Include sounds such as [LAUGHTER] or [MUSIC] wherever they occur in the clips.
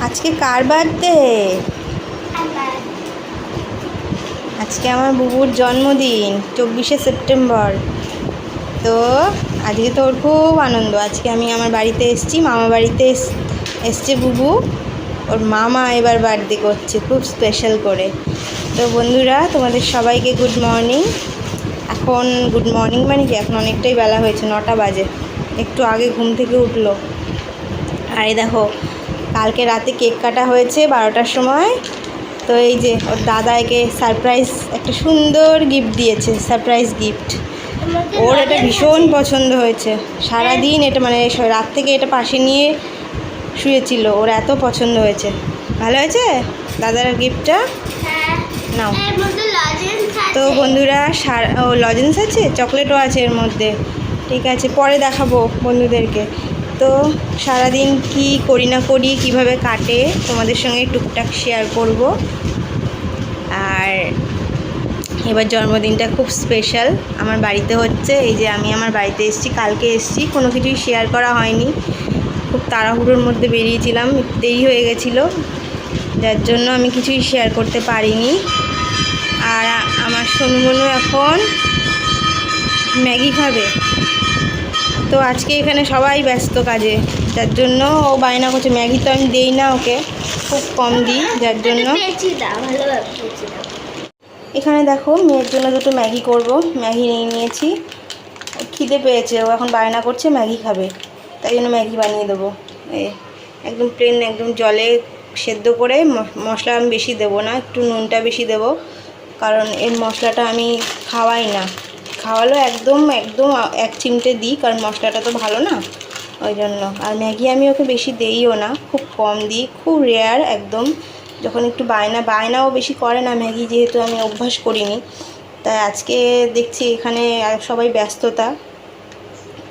আজকে কার বার্থডে? আজকে আমার বুবুর জন্মদিন, চব্বিশে সেপ্টেম্বর। তো আজকে তো ওর খুব আনন্দ। আজকে আমি আমার বাড়িতে এসেছি, মামা বাড়িতে এস- এসছে বুবু। ওর মামা এবার বার্থডে করছে, খুব স্পেশাল করে। তো বন্ধুরা, তোমাদের সবাইকে গুড মর্নিং এখন গুড মর্নিং মানে কি? এখন অনেকটাই বেলা হয়েছে, নটা বাজে। একটু আগে ঘুম থেকে উঠল। আরে দেখো কালকে রাতে কেক কাটা হয়েছে বারোটার সময়। তো এই যে ওর দাদা একে সারপ্রাইজ একটা সুন্দর গিফট দিয়েছে সারপ্রাইজ গিফট ওর এটা ভীষণ পছন্দ হয়েছে। সারাদিন এটা মানে রাত থেকে এটা পাশে নিয়ে শুয়েছিল। ওর এত পছন্দ হয়েছে। ভালো হয়েছে? দাদার গিফটটা নাও। তো বন্ধুরা, সার, ও লজেন্স আছে? চকলেটও আছে এর মধ্যে। ঠিক আছে, পরে দেখাবো বন্ধুদেরকে। তো সারাদিন কি করি না করি, কীভাবে কাটে, তোমাদের সঙ্গে টুকটাক শেয়ার করব। আর এবার জন্মদিনটা খুব স্পেশাল আমার বাড়িতে হচ্ছে, এই যে আমি আমার বাড়িতে এসেছি, কালকে এসেছি, কোনো কিছুই শেয়ার করা হয়নি। খুব তাড়াহুড়োর মধ্যে বেরিয়েছিলাম দেরি হয়ে গেছিল, যার জন্য আমি কিছুই শেয়ার করতে পারিনি। আর আমার সোনুমনু এখন ম্যাগি খাবে। তো আজকে এখানে সবাই ব্যস্ত কাজে। যার জন্য ও বায়না করছে। ম্যাগি তো আমি দেই না ওকে। খুব কম দিই, যার জন্য। এখানে দেখো, মেয়ের জন্য দুটো ম্যাগি করব। ম্যাগি নিয়ে নিয়েছি। খিদে পেয়েছে। ও এখন বায়না করছে, ম্যাগি খাবে। তাই জন্য ম্যাগি বানিয়ে দেবো। এ, একদম প্লেন একদম জলে সেদ্ধ করে মশলা আমি বেশি দেবো না, একটু নুনটা বেশি দেবো। কারণ এর মশলাটা আমি খাওয়াই না। খাওয়ালো একদম একদম এক চিমটে দিই, কারণ মশলাটা তো ভালো না। ওই জন্য আর ম্যাগি আমি ওকে বেশি দেইও না, খুব কম দিই, খুব রেয়ার একদম। যখন একটু বায়না, বায়নাও বেশি করে না ম্যাগি, যেহেতু আমি অভ্যাস করিনি। তাই আজকে দেখছি এখানে সবাই ব্যস্ততা।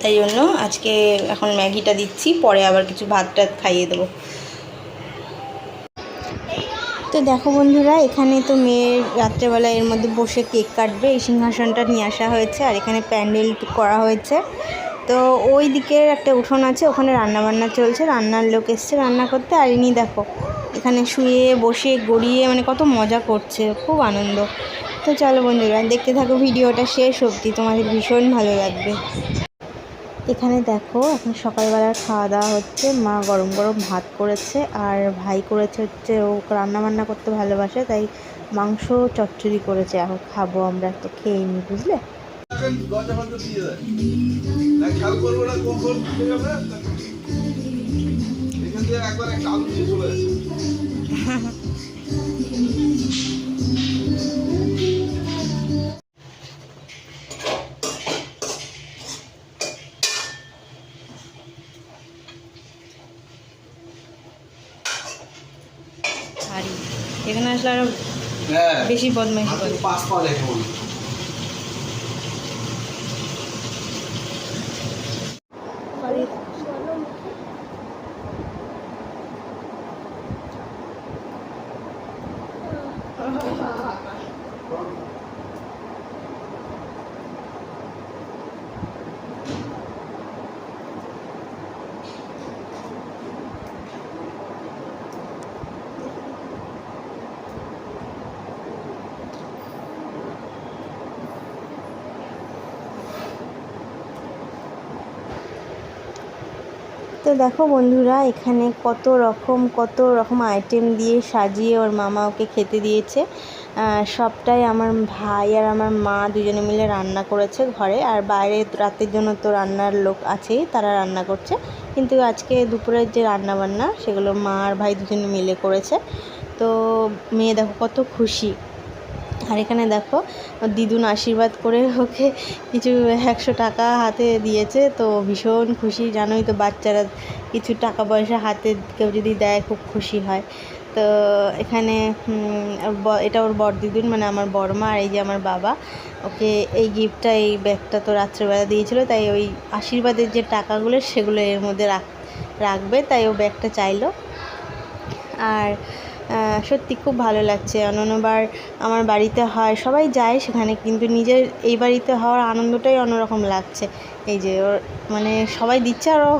তাই জন্য আজকে এখন ম্যাগিটা দিচ্ছি, পরে আবার কিছু ভাত টাত খাইয়ে দেবো। তো দেখো বন্ধুরা, এখানে তো মেয়ের রাত্রেবেলা এর মধ্যে বসে কেক কাটবে। এই সিংহাসনটা নিয়ে আসা হয়েছে আর এখানে প্যান্ডেল করা হয়েছে। তো ওই দিকের একটা উঠোন আছে, ওখানে রান্না বান্না চলছে। রান্নার লোক এসছে রান্না করতে। আর ইনি দেখো, এখানে শুয়ে বসে গড়িয়ে মানে কত মজা করছে, খুব আনন্দ। তো চলো বন্ধুরা, দেখতে থাকো, ভিডিওটা শেষ অবধি। তোমাদের ভীষণ ভালো লাগবে। এখানে দেখো, এখন সকালবেলার খাওয়া দাওয়া হচ্ছে। মা গরম গরম ভাত করেছে আর ভাই করেছে হচ্ছে, ও রান্না বান্না করতে ভালোবাসে, তাই মাংস চচ্চড়ি করেছে। এখন খাব আমরা, তো খেয়ে বুঝলে? না দিয়ে একবার একটা আলু চলে বেশি বদমাইশি করে। পাস পাওয়া যায় তো দেখো বন্ধুরা, এখানে কত রকম কত রকম আইটেম দিয়ে সাজিয়ে ওর মামা ওকে খেতে দিয়েছে। সবটাই আমার ভাই আর আমার মা দুজনে মিলে রান্না করেছে ঘরে। আর বাইরে রাতের জন্য তো রান্নার লোক আছেই, তারা রান্না করছে। কিন্তু আজকে দুপুরের যে রান্না বান্না সেগুলো মা আর ভাই দুজনে মিলে করেছে। তো মেয়ে দেখো কত খুশি। আর এখানে দেখো, দিদুন আশীর্বাদ করে ওকে কিছু একশো টাকা হাতে দিয়েছে, তো ভীষণ খুশি। জানোই তো বাচ্চারা কিছু টাকা পয়সা হাতে কেউ যদি দেয়, খুব খুশি হয়। তো এখানে এটা ওর বড় দিদুন মানে আমার বড় মা আর এই যে আমার বাবা। ওকে এই গিফটটা, এই ব্যাগটা তো রাত্রেবেলা দিয়েছিল, তাই ওই আশীর্বাদের যে টাকাগুলো, সেগুলো এর মধ্যে রাখ, রাখবে, তাই ও ব্যাগটা চাইলো। আর সত্যি খুব ভালো লাগছে। অন্যান্যবার আমার বাড়িতে হয়, সবাই যায় সেখানে কিন্তু নিজের এই বাড়িতে হওয়ার আনন্দটাই অন্যরকম লাগছে। এই যে ওর মানে সবাই দিচ্ছে আর ও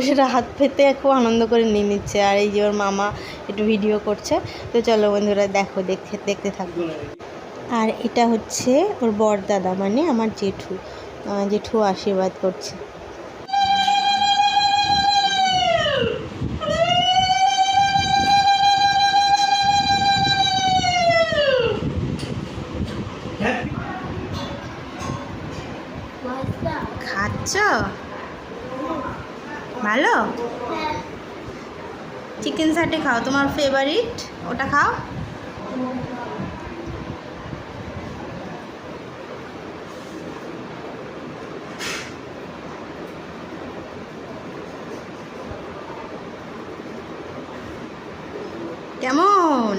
[LAUGHS] সেটা হাত পেতে খুব আনন্দ করে নিয়ে নিচ্ছে। আর এই যে ওর মামা একটু ভিডিও করছে। তো চলো বন্ধুরা দেখো, দেখতে দেখতে থাকো। আর এটা হচ্ছে ওর বর দাদা মানে আমার জেঠু। জেঠু আশীর্বাদ করছে। খাও, তোমার ফেভারিট ওটা খাও। কেমন?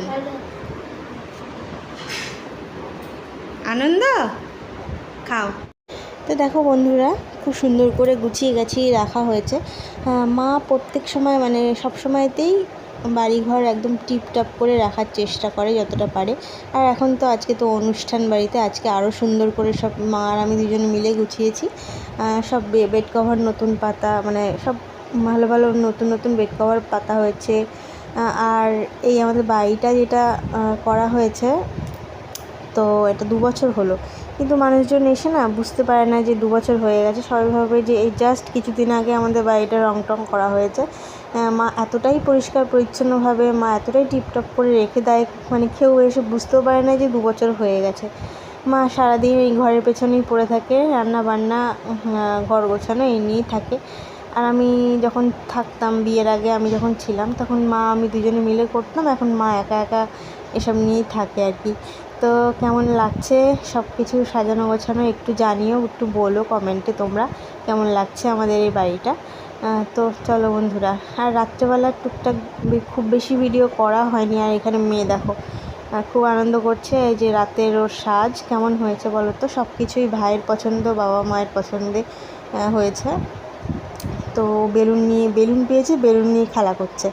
আনন্দ? খাও। তো দেখো বন্ধুরা, খুব সুন্দর করে গুছিয়ে গাছিয়ে রাখা হয়েছে। মা প্রত্যেক সময় মানে সব সময়তেই বাড়িঘর একদম টিপটাপ করে রাখার চেষ্টা করে যতটা পারে। আর এখন তো আজকে তো অনুষ্ঠান বাড়িতে, আজকে আরও সুন্দর করে সব মা আর আমি দুজন মিলে গুছিয়েছি। সব বেড কভার নতুন পাতা মানে সব ভালো ভালো নতুন নতুন বেড কভার পাতা হয়েছে। আর এই আমাদের বাড়িটা যেটা করা হয়েছে, তো এটা দু বছর হলো। কিন্তু মানুষজন এসে না বুঝতে পারে না যে দু বছর হয়ে গেছে। সবাই ভাবে যে এই জাস্ট কিছুদিন আগে আমাদের বাড়িটা রং টং করা হয়েছে। মা এতটাই পরিষ্কার, পরিচ্ছন্নভাবে, মা এতটাই টিপটপ করে রেখে দেয় মানে কেউ এসে বুঝতেও পারে না যে দু বছর হয়ে গেছে। মা সারাদিন এই ঘরের পেছনেই পড়ে থাকে রান্না বান্না ঘর গোছানো, এই নিয়েই থাকে। আর আমি যখন থাকতাম বিয়ের আগে, আমি যখন ছিলাম, তখন মা, আমি দুজনে মিলে করতাম, এখন মা একা একা এসব নিয়েই থাকে আর কি। তো কেমন লাগছে সব কিছু সাজানো গোছানো একটু জানিও, একটু বলো কমেন্টে তোমরা, কেমন লাগছে আমাদের এই বাড়িটা? তো চলো বন্ধুরা, আর রাত্রেবেলা টুকটাক খুব বেশি ভিডিও করা হয়নি, আর এখানে মেয়ে দেখো খুব আনন্দ করছে এই যে রাতের ওর সাজ, কেমন হয়েছে বলো তো? সব কিছুই ভাইয়ের পছন্দ, বাবা মায়ের পছন্দে হয়েছে। তো বেলুন নিয়ে, বেলুন পেয়েছে, বেলুন নিয়ে খেলা করছে।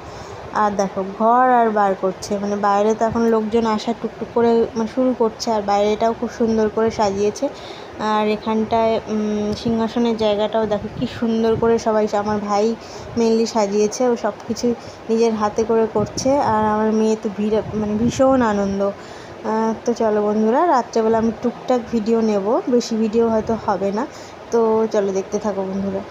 আর দেখো, ঘর আর বার করছে মানে বাইরে তো এখন লোকজন আসা টুকটুক করে মানে শুরু করছে, আর বাইরেটাও খুব সুন্দর করে সাজিয়েছে। আর এখানটায় সিংহাসনের জায়গাটাও দেখো কি সুন্দর করে সবাই আমার ভাই মেনলি সাজিয়েছে, ও সব কিছুই নিজের হাতে করে করছে আর আমার মেয়ে তো ভিড় মানে ভীষণ আনন্দ। তো চলো বন্ধুরা, রাত্রেবেলা আমি টুকটাক ভিডিও নেব, বেশি ভিডিও হয়তো হবে না। তো চলো দেখতে থাকো বন্ধুরা।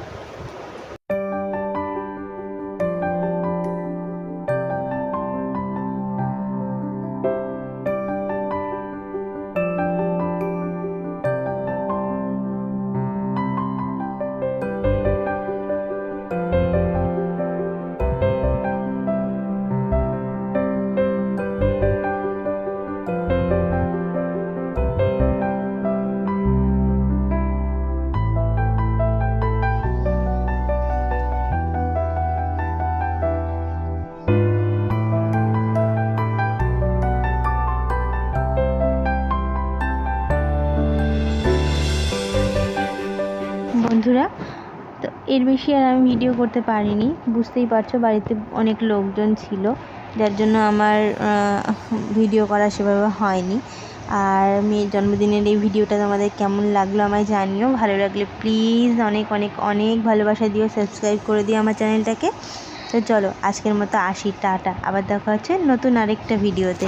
বন্ধুরা, তো এর বেশি আর আমি ভিডিও করতে পারিনি। বুঝতেই পারছ, বাড়িতে অনেক লোকজন ছিল, যার জন্য আমার ভিডিও করা সেভাবে হয়নি। আর মেয়ের জন্মদিনের এই ভিডিওটা তোমাদের কেমন লাগল আমায় জানিও। ভালো লাগলে প্লিজ অনেক অনেক অনেক ভালোবাসা দিও সাবস্ক্রাইব করে দিও আমার চ্যানেলটাকে। তো চলো, আজকের মতো আসি, টাটা। আবার দেখা হচ্ছে নতুন আরেকটা ভিডিওতে